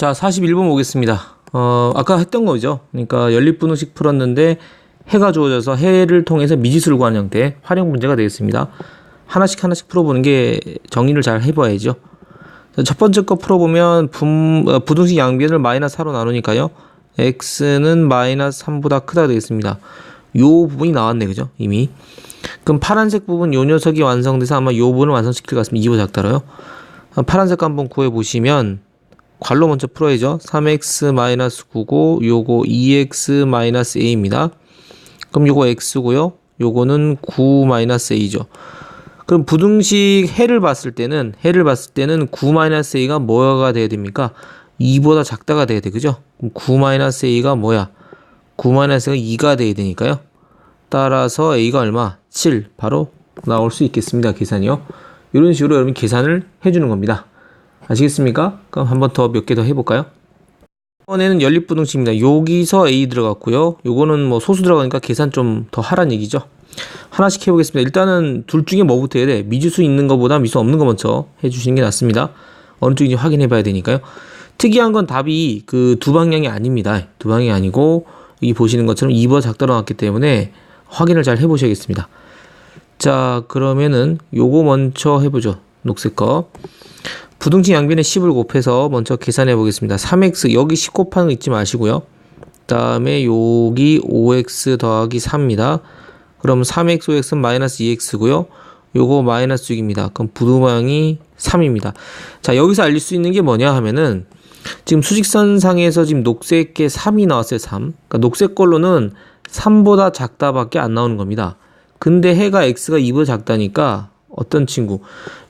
자, 41번 보겠습니다. 어, 아까 했던 거죠. 그러니까 연립분홍식 풀었는데 해가 주어져서 해를 통해서 미지수를 구하는 형태 활용 문제가 되겠습니다. 하나씩 하나씩 풀어보는 게 정리를 잘 해봐야죠. 자, 첫 번째 거 풀어보면 분, 어, 부등식 양변을 마이너스 4로 나누니까요. x는 마이너스 3보다 크다 되겠습니다. 요 부분이 나왔네, 그죠? 이미. 그럼 파란색 부분 요 녀석이 완성돼서 아마 요 부분을 완성시킬 것 같습니다. 2보 작다로요. 어, 파란색 거 한번 구해보시면 괄호 먼저 풀어야죠. 3x-9고 요거 2x-a입니다. 그럼 요거 x고요. 요거는 9-a죠. 그럼 부등식 해를 봤을 때는 해를 봤을 때는 9-a가 뭐가 돼야 됩니까? 2보다 작다가 돼야 돼. 그죠? 그럼 9-a가 뭐야? 9-a가 2가 돼야 되니까요. 따라서 a가 얼마? 7 바로 나올 수 있겠습니다. 계산이요. 이런 식으로 여러분 계산을 해 주는 겁니다. 아시겠습니까? 그럼 한 번 더 몇 개 더 해볼까요? 이번에는 연립부등식입니다. 여기서 A 들어갔고요. 요거는 뭐 소수 들어가니까 계산 좀 더 하란 얘기죠. 하나씩 해보겠습니다. 일단은 둘 중에 뭐부터 해야 돼? 미지수 있는 것보다 미수 없는 거 먼저 해주시는 게 낫습니다. 어느 쪽인지 확인해 봐야 되니까요. 특이한 건 답이 그 두 방향이 아닙니다. 두 방향이 아니고 이 보시는 것처럼 2번 작다 나왔기 때문에 확인을 잘 해보셔야겠습니다. 자 그러면은 요거 먼저 해보죠. 녹색 거. 부등식 양변에 10을 곱해서 먼저 계산해 보겠습니다. 3x 여기 10 곱하는 거 잊지 마시고요. 다음에 여기 5x 더하기 4입니다. 그럼 3x 5x는 마이너스 2x고요. 요거 마이너스 6입니다. 그럼 부등방이 3입니다. 자 여기서 알릴 수 있는 게 뭐냐 하면은 지금 수직선상에서 지금 녹색게 3이 나왔어요. 3. 그러니까 녹색 걸로는 3보다 작다밖에 안 나오는 겁니다. 근데 해가 x가 2보다 작다니까 어떤 친구?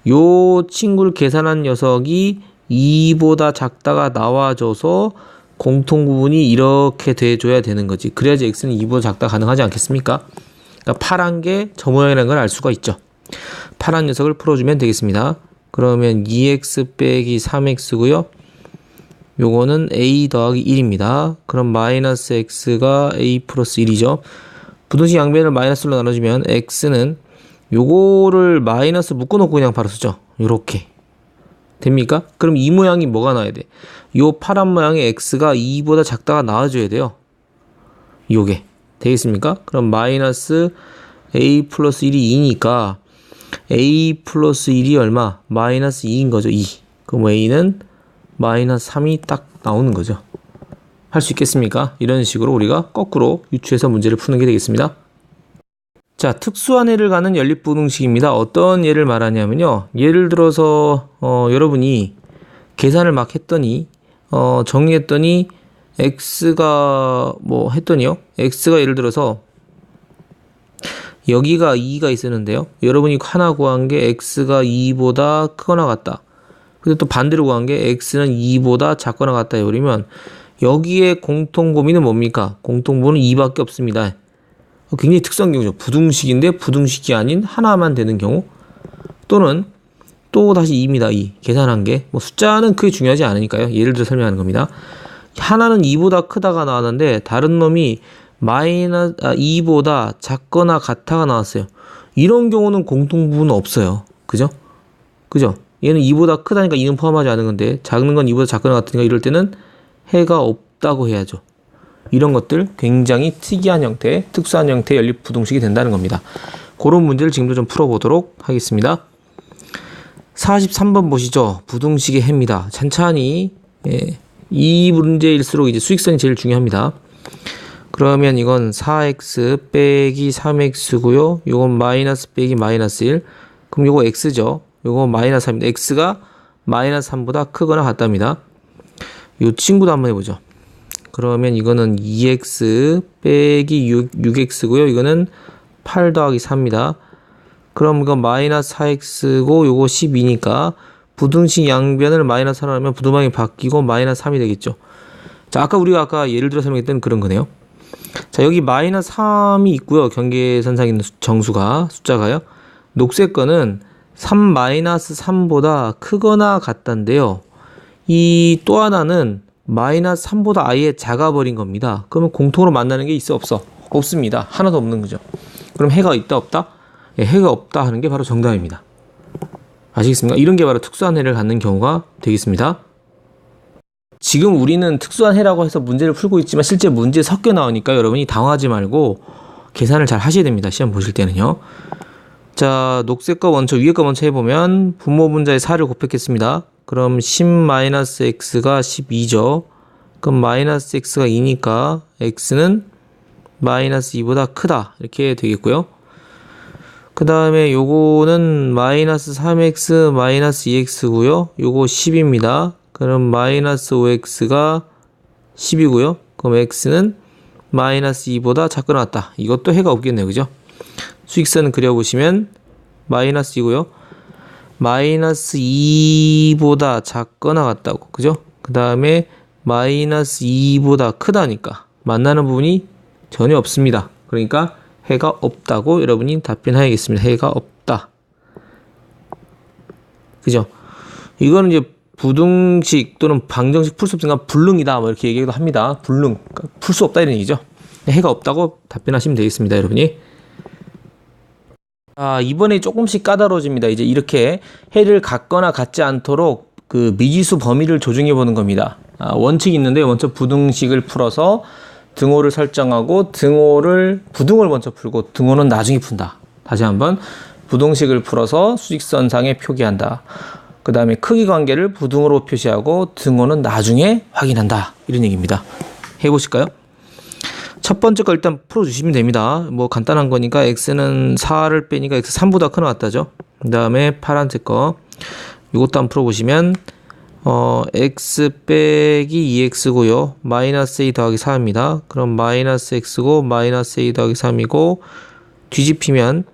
요 친구를 계산한 녀석이 2보다 작다가 나와줘서 공통 부분이 이렇게 돼줘야 되는 거지. 그래야지 x는 2보다 작다 가능하지 않겠습니까? 그러니까 파란 게 저 모양이라는 걸 알 수가 있죠. 파란 녀석을 풀어주면 되겠습니다. 그러면 2x 빼기 3x고요. 요거는 a 더하기 1입니다. 그럼 마이너스 x가 a 플러스 1이죠. 부등식 양변을 마이너스로 나눠주면 x는 요거를 마이너스 묶어놓고 그냥 바로 쓰죠. 요렇게. 됩니까? 그럼 이 모양이 뭐가 나와야 돼? 요 파란 모양의 x가 2보다 작다가 나와줘야 돼요. 요게. 되겠습니까? 그럼 마이너스 a 플러스 1이 2니까 a 플러스 1이 얼마? 마이너스 2인 거죠. 2. 그럼 a는 마이너스 3이 딱 나오는 거죠. 할 수 있겠습니까? 이런 식으로 우리가 거꾸로 유추해서 문제를 푸는 게 되겠습니다. 자, 특수한 해를 가는 연립부등식입니다. 어떤 예를 말하냐면요. 예를 들어서 어, 여러분이 계산을 막 했더니 어, 정리했더니 x가 뭐 했더니요. x가 예를 들어서 여기가 2가 있었는데요. 여러분이 하나 구한 게 x가 2보다 크거나 같다. 근데 또 반대로 구한 게 x는 2보다 작거나 같다 해버리면 여기에 공통 범위는 뭡니까? 공통 범위는 2밖에 없습니다. 굉장히 특수한 경우죠. 부등식인데 부등식이 아닌 하나만 되는 경우 또는 또 다시 2입니다. 2. 계산한 게. 뭐 숫자는 크게 중요하지 않으니까요. 예를 들어 설명하는 겁니다. 하나는 2보다 크다가 나왔는데 다른 놈이 마이너스 아, 2보다 작거나 같아가 나왔어요. 이런 경우는 공통 부분은 없어요. 그죠? 그죠? 얘는 2보다 크다니까 2는 포함하지 않은 건데 작은 건 2보다 작거나 같으니까 이럴 때는 해가 없다고 해야죠. 이런 것들 굉장히 특이한 형태, 특수한 형태의 연립부등식이 된다는 겁니다. 그런 문제를 지금도 좀 풀어보도록 하겠습니다. 43번 보시죠. 부등식의 해입니다. 찬찬히 예, 이 문제일수록 이제 수익선이 제일 중요합니다. 그러면 이건 4x 빼기 3x고요. 이건 마이너스 빼기 마이너스 1. 그럼 이거 x죠. 이거 마이너스 3입니다. x가 마이너스 3보다 크거나 같답니다. 이 친구도 한번 해보죠. 그러면 이거는 2x 빼기 6, 6x고요. 이거는 8 더하기 4입니다. 그럼 이건 마이너스 4x고 요거 12니까 부등식 양변을 마이너스 1로 하면 부등방이 바뀌고 마이너스 3이 되겠죠. 자, 아까 우리가 아까 예를 들어 설명했던 그런 거네요. 자, 여기 마이너스 3이 있고요. 경계선상에 있는 정수가, 숫자가요. 녹색 거는 3 마이너스 3보다 크거나 같단데요. 이 또 하나는 마이너스 3보다 아예 작아버린 겁니다. 그러면 공통으로 만나는 게 있어 없어? 없습니다. 하나도 없는 거죠. 그럼 해가 있다 없다? 예, 해가 없다 하는 게 바로 정답입니다. 아시겠습니까? 이런 게 바로 특수한 해를 갖는 경우가 되겠습니다. 지금 우리는 특수한 해라고 해서 문제를 풀고 있지만 실제 문제 섞여 나오니까 여러분이 당황하지 말고 계산을 잘 하셔야 됩니다. 시험 보실 때는요. 자, 녹색과 원초, 위에 거 먼저 해보면 분모 분자의 4를 곱했겠습니다. 그럼 10-x가 12죠. 그럼 마이너스 x가 2니까 x는 마이너스 2보다 크다. 이렇게 되겠고요. 그 다음에 요거는 마이너스 3x 마이너스 2x고요. 요거 10입니다. 그럼 마이너스 5x가 10이고요. 그럼 x는 마이너스 2보다 작거나 같다. 이것도 해가 없겠네요. 그죠? 수익선 그려보시면 마이너스 2고요. 마이너스 2보다 작거나 같다고. 그죠? 그 다음에 마이너스 2보다 크다니까 만나는 부분이 전혀 없습니다. 그러니까 해가 없다고 여러분이 답변하야겠습니다. 해가 없다. 그죠? 이거는 이제 부등식 또는 방정식 풀 수 없으니까 불능이다. 뭐 이렇게 얘기도 합니다. 불능. 그러니까 풀수 없다 이런 얘기죠. 해가 없다고 답변하시면 되겠습니다. 여러분이. 아, 이번에 조금씩 까다로워집니다. 이제 이렇게 해를 갖거나 갖지 않도록 그 미지수 범위를 조정해 보는 겁니다. 아, 원칙이 있는데 먼저 부등식을 풀어서 등호를 설정하고 등호를 부등호를 먼저 풀고 등호는 나중에 푼다. 다시 한번 부등식을 풀어서 수직선상에 표기한다. 그 다음에 크기 관계를 부등호로 표시하고 등호는 나중에 확인한다. 이런 얘기입니다. 해보실까요? 첫 번째 거 일단 풀어주시면 됩니다. 뭐 간단한 거니까 x는 4를 빼니까 x 3보다 큰 왔다죠. 그 다음에 파란색 거 이것도 한번 풀어보시면 어, x 빼기 2x고요. 마이너스 a 더하기 4입니다. 그럼 마이너스 x고 마이너스 a 더하기 3이고 뒤집히면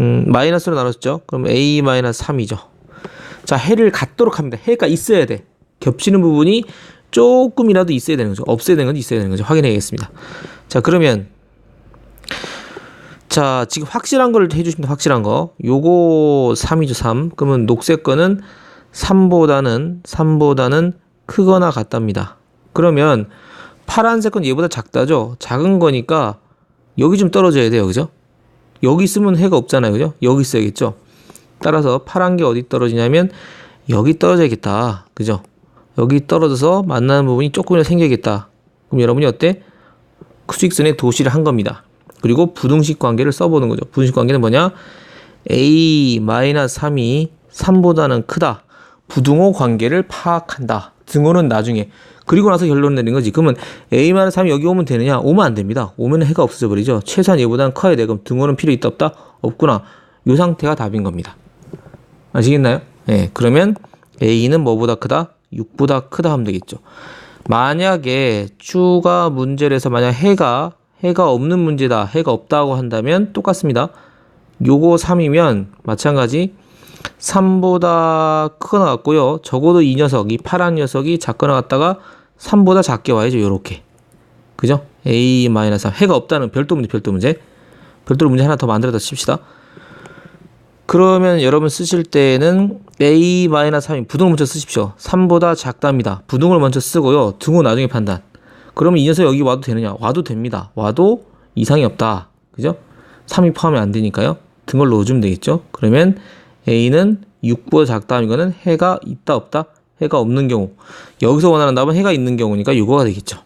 음, 마이너스로 나눴죠. 그럼 a 마이너스 3이죠. 자, 해를 갖도록 합니다. 해가 있어야 돼. 겹치는 부분이 조금이라도 있어야 되는 거죠. 없어야 되는 건 있어야 되는 거죠. 확인해야겠습니다. 자, 그러면 자, 지금 확실한 걸 해주십니다. 확실한 거. 요거 3이죠, 3. 그러면 녹색 거는 3보다는 3보다는 크거나 같답니다. 그러면 파란색 건 얘보다 작다죠. 작은 거니까 여기 좀 떨어져야 돼요. 그죠? 여기 있으면 해가 없잖아요. 그죠? 여기 있어야겠죠. 따라서 파란 게 어디 떨어지냐면 여기 떨어져야겠다. 그죠? 여기 떨어져서 만나는 부분이 조금이라도 생겨야겠다. 그럼 여러분이 어때? 수직선의 도시를 한 겁니다. 그리고 부등식 관계를 써보는 거죠. 부등식 관계는 뭐냐? a-3이 3보다는 크다. 부등호 관계를 파악한다. 등호는 나중에. 그리고 나서 결론 내는 거지. 그러면 a-3이 여기 오면 되느냐? 오면 안 됩니다. 오면 해가 없어져 버리죠. 최소한 얘보다는 커야 돼. 그럼 등호는 필요 있다 없다? 없구나. 이 상태가 답인 겁니다. 아시겠나요? 예. 네, 그러면 a는 뭐보다 크다? 6보다 크다 하면 되겠죠. 만약에 추가 문제를 해서 만약 해가 해가 없는 문제다. 해가 없다고 한다면 똑같습니다. 요거 3이면 마찬가지 3보다 크거나 같고요. 적어도 이 녀석, 이 파란 녀석이 작거나 같다가 3보다 작게 와야죠. 요렇게. 그죠? A-3. 해가 없다는 별도 문제, 별도 문제. 별도로 문제 하나 더 만들어다 칩시다. 그러면 여러분 쓰실 때는 A-3이 부등을 먼저 쓰십시오. 3보다 작답니다. 부등을 먼저 쓰고요. 등호 나중에 판단. 그러면 이 녀석 여기 와도 되느냐? 와도 됩니다. 와도 이상이 없다. 그죠? 3이 포함이 안 되니까요. 등을 넣어주면 되겠죠? 그러면 A는 6보다 작다. 이거는 해가 있다 없다? 해가 없는 경우. 여기서 원하는 답은 해가 있는 경우니까 이거가 되겠죠.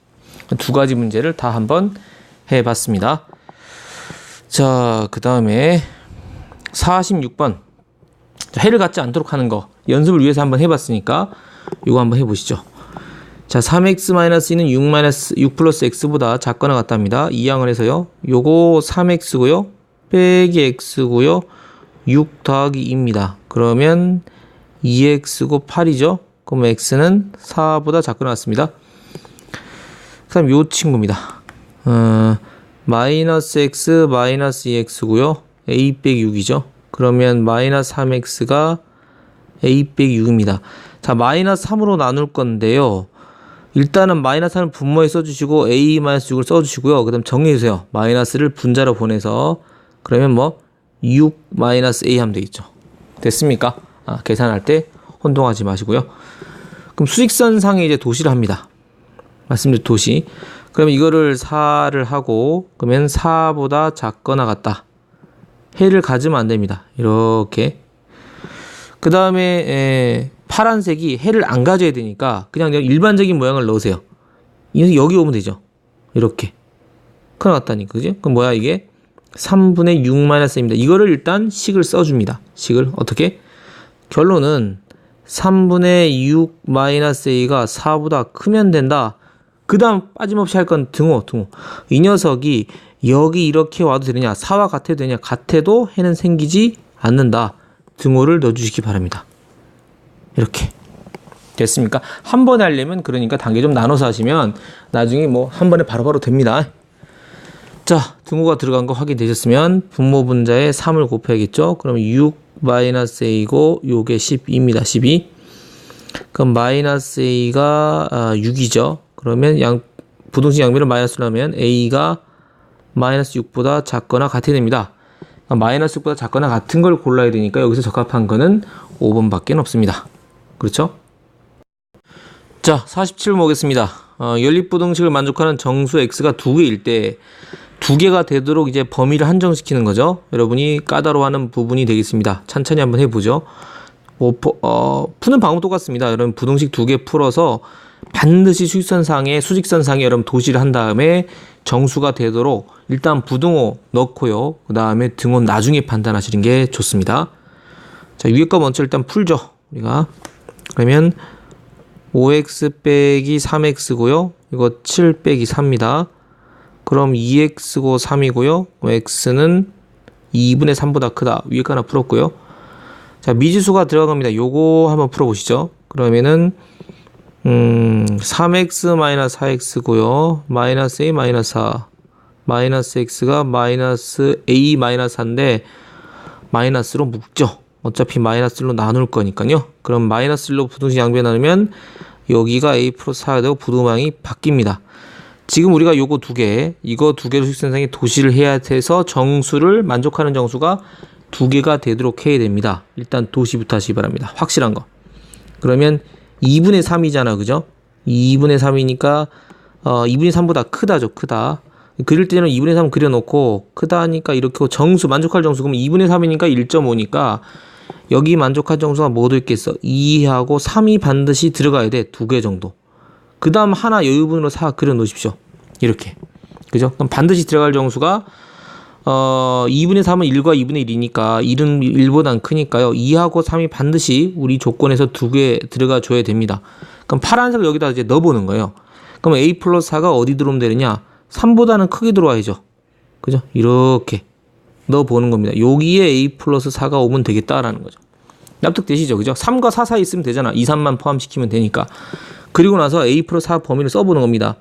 두 가지 문제를 다 한번 해봤습니다. 자, 그 다음에 46번. 해를 갖지 않도록 하는 거. 연습을 위해서 한번 해봤으니까 이거 한번 해보시죠. 자, 3x-2는 6 6 플러스 x보다 작거나 같답니다. 이항을 해서요. 요거 3x고요. 빼기 x고요. 6 더하기 2입니다. 그러면 2x고 8이죠. 그럼 x는 4보다 작거나 같습니다. 그 다음 요 친구입니다. 어, 마이너스 x 마이너스 2x고요. A 빼기 6이죠. 그러면 마이너스 3x가 a 빼기 6입니다. 자, 마이너스 3으로 나눌 건데요. 일단은 마이너스 3을 분모에 써주시고 a 마이너스 6을 써주시고요. 그 다음 정리해주세요. 마이너스를 분자로 보내서 그러면 뭐 6 마이너스 a 하면 되겠죠. 됐습니까? 아, 계산할 때 혼동하지 마시고요. 그럼 수직선상에 이제 도시를 합니다. 말씀드린 도시. 그러면 이거를 4를 하고 그러면 4보다 작거나 같다. 해를 가지면 안 됩니다. 이렇게. 그 다음에 파란색이 해를 안 가져야 되니까 그냥 그냥 일반적인 모양을 넣으세요. 이 여기 오면 되죠. 이렇게. 큰일 났다니까, 그지? 그럼 뭐야, 이게? 3분의 6 마이너스입니다. 이거를 일단 식을 써줍니다. 식을 어떻게? 결론은 3분의 6 마이너스 a가 4보다 크면 된다. 그 다음 빠짐없이 할 건 등호, 등호. 이 녀석이 여기 이렇게 와도 되느냐, 4와 같아도 되냐, 같아도 해는 생기지 않는다. 등호를 넣어주시기 바랍니다. 이렇게. 됐습니까? 한 번에 하려면 그러니까 단계 좀 나눠서 하시면 나중에 뭐 한 번에 바로 바로 됩니다. 자, 등호가 들어간 거 확인되셨으면 분모 분자에 3을 곱해야겠죠? 그럼 6 마이너스 a고 요게 12입니다. 12. 그럼 마이너스 a가 아, 6이죠. 그러면 양 부동식 양변을 마이너스로 하면 a가 마이너스 6보다 작거나 같아야 됩니다. 그러니까 마이너스 6보다 작거나 같은 걸 골라야 되니까 여기서 적합한 거는 5번밖에 없습니다. 그렇죠? 자, 47번 보겠습니다. 어, 연립부등식을 만족하는 정수 x가 두 개일 때 두 개가 되도록 이제 범위를 한정시키는 거죠. 여러분이 까다로워하는 부분이 되겠습니다. 천천히 한번 해보죠. 뭐, 어, 푸는 방법 똑같습니다. 여러분 부등식 두 개 풀어서 반드시 수직선상에 수직선상에 여러분 도시를 한 다음에 정수가 되도록 일단 부등호 넣고요. 그 다음에 등호 나중에 판단하시는 게 좋습니다. 자 위에 거 먼저 일단 풀죠. 우리가 그러면 5x 빼기 3x고요. 이거 7 빼기 3입니다. 그럼 2x고 3이고요. x는 2분의 3보다 크다. 위에 거 하나 풀었고요. 자, 미지수가 들어갑니다. 요거 한번 풀어보시죠. 그러면은, 음, 3x 마이너스 4x고요. 마이너스 a 마이너스 4. 마이너스 x가 마이너스 a 마이너스 4인데, 마이너스로 묶죠. 어차피 마이너스로 나눌 거니까요. 그럼 마이너스로 부등식 양변 나누면 여기가 a 플러스 4가 되고 부등방이 바뀝니다. 지금 우리가 요거 두 개, 이거 두 개로 식선상에 도시를 해야 돼서 정수를 만족하는 정수가 두 개가 되도록 해야 됩니다. 일단 도시부터 하시기 바랍니다. 확실한 거. 그러면 2분의 3이잖아. 그죠? 2분의 3이니까 어 2분의 3보다 크다죠. 크다. 그릴 때는 2분의 3 그려놓고 크다니까 이렇게 정수 만족할 정수 그럼 2분의 3이니까 1.5니까 여기 만족할 정수가 뭐도 있겠어? 2하고 3이 반드시 들어가야 돼. 두 개 정도. 그 다음 하나 여유분으로 4 그려 놓으십시오. 이렇게. 그죠? 그럼 반드시 들어갈 정수가 어, 2분의 3은 1과 2분의 1이니까 1은 1보단 크니까요. 2하고 3이 반드시 우리 조건에서 두 개 들어가 줘야 됩니다. 그럼 파란색을 여기다 이제 넣어보는 거예요. 그럼 a 플러스 4가 어디 들어오면 되느냐? 3보다는 크게 들어와야죠. 그죠? 이렇게 넣어보는 겁니다. 여기에 a 플러스 4가 오면 되겠다라는 거죠. 납득되시죠? 그죠? 3과 4 사이 있으면 되잖아. 2, 3만 포함시키면 되니까. 그리고 나서 a 플러스 4 범위를 써보는 겁니다.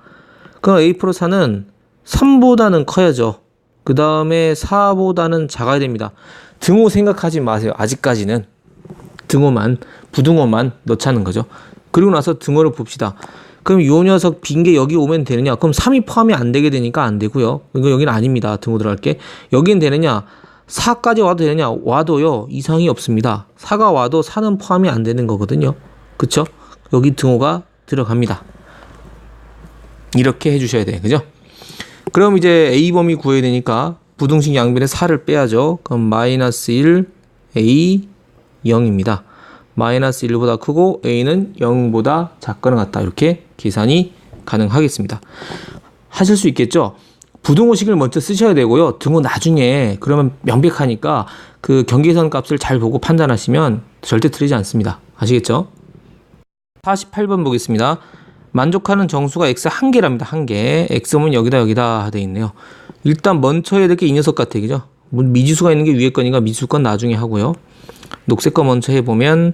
그럼 a 플러스 4는 3보다는 커야죠. 그 다음에 4보다는 작아야 됩니다. 등호 생각하지 마세요. 아직까지는. 등호만, 부등호만 넣자는 거죠. 그리고 나서 등호를 봅시다. 그럼 요 녀석 빈 게 여기 오면 되느냐? 그럼 3이 포함이 안 되게 되니까 안 되고요. 이거 여기는 아닙니다. 등호 들어갈 게. 여긴 되느냐? 4까지 와도 되느냐? 와도요. 이상이 없습니다. 4가 와도 4는 포함이 안 되는 거거든요. 그쵸? 여기 등호가 들어갑니다. 이렇게 해주셔야 돼요. 그죠? 그럼 이제 A 범위 구해야 되니까 부등식 양변에 4를 빼야죠. 그럼 마이너스 1, A 0입니다. 마이너스 1보다 크고 A는 0보다 작거나 같다. 이렇게 계산이 가능하겠습니다. 하실 수 있겠죠? 부등호식을 먼저 쓰셔야 되고요. 등호 나중에 그러면 명백하니까 그 경계선 값을 잘 보고 판단하시면 절대 틀리지 않습니다. 아시겠죠? 48번 보겠습니다. 만족하는 정수가 x 한 개랍니다. 한 개. x면 여기다 여기다 돼 있네요. 일단 먼저 해야 될 게 이 녀석 같아. 그죠? 미지수가 있는 게 위에 거니까 미지수 건 나중에 하고요. 녹색 거 먼저 해 보면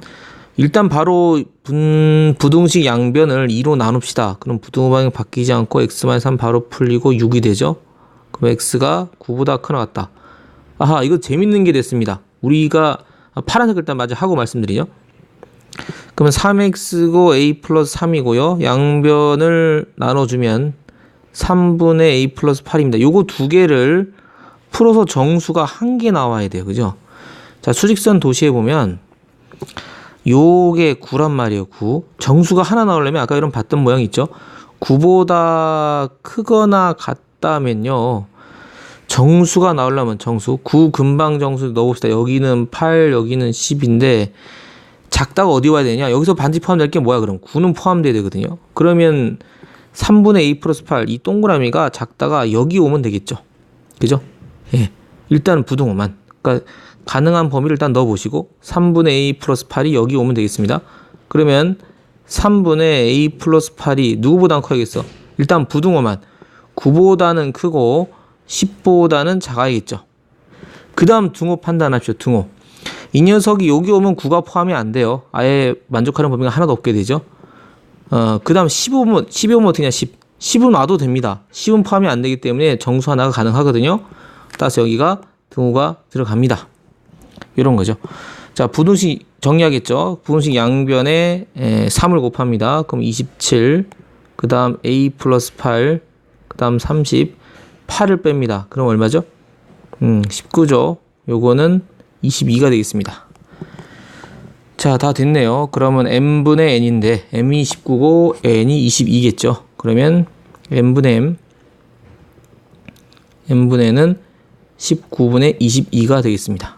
일단 바로 분, 부등식 양변을 2로 나눕시다. 그럼 부등호 방향 바뀌지 않고 x-3 바로 풀리고 6이 되죠. 그럼 x가 9보다 크나 같다. 아하 이거 재밌는 게 됐습니다. 우리가 파란색 일단 마저 하고 말씀드리죠. 그러면 3x고 a 플러스 3이고요. 양변을 나눠주면 3분의 a 플러스 8입니다. 요거 두 개를 풀어서 정수가 한 개 나와야 돼요. 그죠? 자, 수직선 도시에 보면 요게 9란 말이에요. 9. 정수가 하나 나오려면 아까 이런 봤던 모양 있죠? 9보다 크거나 같다면요. 정수가 나오려면 정수 9 근방 정수 넣어봅시다. 여기는 8, 여기는 10인데 작다가 어디 와야 되냐? 여기서 반드시 포함될 게 뭐야? 그럼 9는 포함돼야 되거든요. 그러면 3분의 a 플러스 8, 이 동그라미가 작다가 여기 오면 되겠죠. 그죠? 예. 일단 부등호만. 그러니까 가능한 범위를 일단 넣어 보시고 3분의 a 플러스 8이 여기 오면 되겠습니다. 그러면 3분의 a 플러스 8이 누구보다 커야겠어? 일단 부등호만 9보다는 크고 10보다는 작아야겠죠. 그 다음 등호 판단합시오. 등호. 이 녀석이 여기 오면 9가 포함이 안 돼요. 아예 만족하는 범위가 하나도 없게 되죠. 어, 그 다음 15면, 12면 어떻게 냐 10. 10은 놔도 됩니다. 10은 포함이 안 되기 때문에 정수 하나가 가능하거든요. 따라서 여기가 등호가 들어갑니다. 이런 거죠. 자, 부등식 정리하겠죠. 부등식 양변에 에, 3을 곱합니다. 그럼 27, 그 다음 a 플러스 8, 그 다음 30, 8을 뺍니다. 그럼 얼마죠? 음, 19죠. 요거는 22가 되겠습니다. 자, 다 됐네요. 그러면 m분의 n인데 m이 19고 n이 22겠죠. 그러면 m분의 m m분의 n은 19분의 22가 되겠습니다.